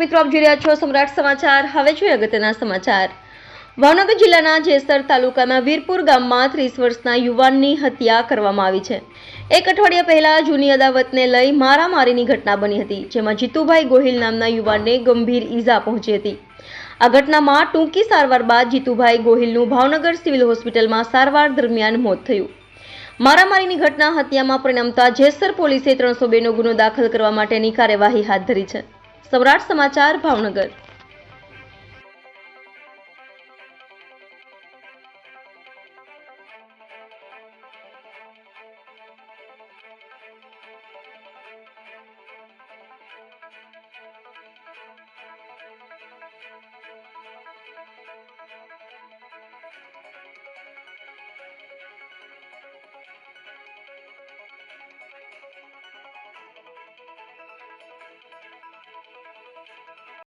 મિત્રો, આપ જોઈ રહ્યા છો સમ્રાટ સમાચાર. હવે જોઈએ અગત્યના સમાચાર. ભાવનગર જિલ્લાના જેસર તાલુકાના વીરપુર ગામમાં ત્રીસ વર્ષના યુવાનની હત્યા કરવામાં આવી છે. એક અઠવાડિયા પહેલા જૂની અદાવતને લઈ મારામારીની ઘટના બની હતી, જેમાં જીતુભાઈ ગોહિલ નામના યુવાનને ગંભીર ઈજા પહોંચી હતી. આ ઘટનામાં ટૂંકી સારવાર બાદ જીતુભાઈ ગોહિલનું ભાવનગર સિવિલ હોસ્પિટલમાં સારવાર દરમિયાન મોત થયું. મારામારીની ઘટના હત્યામાં પરિણમતા જેસર પોલીસે ત્રણસો બેનો ગુનો દાખલ કરવા માટેની કાર્યવાહી હાથ ધરી છે. સમ્રાટ સમાચાર ભાવનગર.